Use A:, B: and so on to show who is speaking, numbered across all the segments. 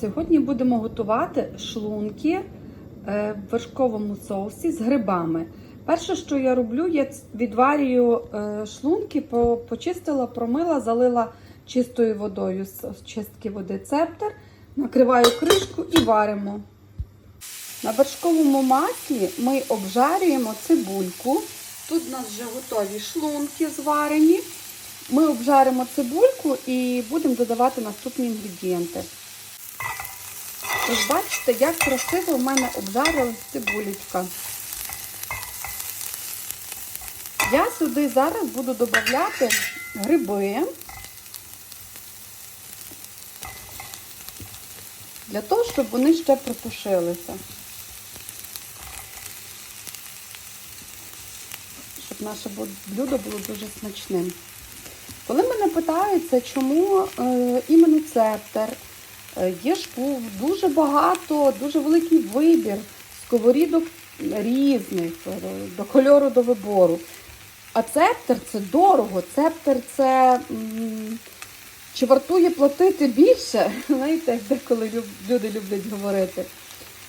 A: Сьогодні будемо готувати шлунки е, в вершковому соусі з грибами. Перше, що я роблю, я відварюю е, шлунки, почистила, промила, залила чистою водою з чистки води цептер, накриваю кришку і варимо. На вершковому маслі ми обжарюємо цибульку. Тут у нас вже готові шлунки зварені. Ми обжаримо цибульку і будемо додавати наступні інгредієнти. Ось бачите, як красиво в мене обжарилась цибулечка. Я сюди зараз буду додавати гриби. Для того, щоб вони ще протушилися. Щоб наше блюдо було дуже смачним. Коли мене питаються, чому е, іменно цептер, є ж дуже багато, дуже великий вибір сковорідок різних, е, до кольору до вибору. А цептер це дорого, цептер це чи вартує платити більше? Знаєте, як деколи люди люблять говорити.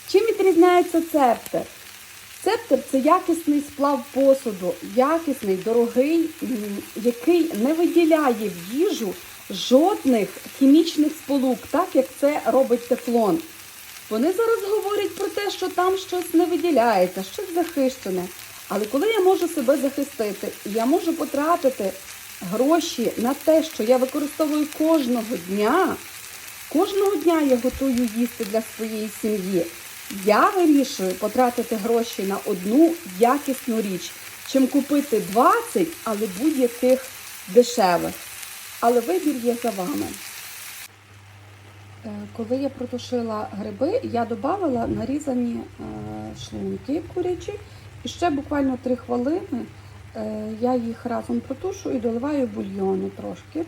A: Чим відрізняється цептер? Цептер це якісний сплав посуду, якісний, дорогий, який не виділяє в їжу жодних хімічних сполук, так як це робить тефлон. Вони зараз говорять про те, що там щось не виділяється, щось захищене. Але коли я можу себе захистити, я можу потратити гроші на те, що я використовую кожного дня, кожного дня я готую їсти для своєї сім'ї. Я вирішую потратити гроші на одну якісну річ, чим купити 20, але будь-яких дешевих. Але вибір є за вами. Е, Коли я протушила гриби, я додавала нарізані е, шлунки курячі. І ще буквально 3 хвилини е, я їх разом протушу і доливаю бульйону трошки.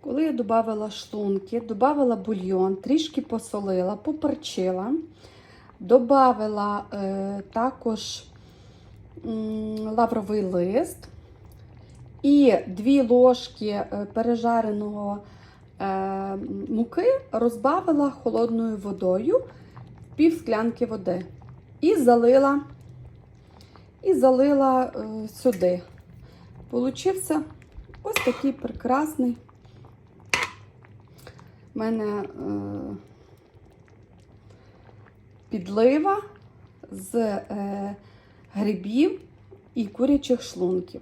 A: Коли я додавала шлунки, додавала бульйон, трішки посолила, поперчила, додавала е, також лавровий лист і 2 ложки е, пережареного е, муки розбавила холодною водою пів склянки води і залила, і залила е, сюди. Получився ось такий прекрасний в мене підлива з грибів і курячих шлунків.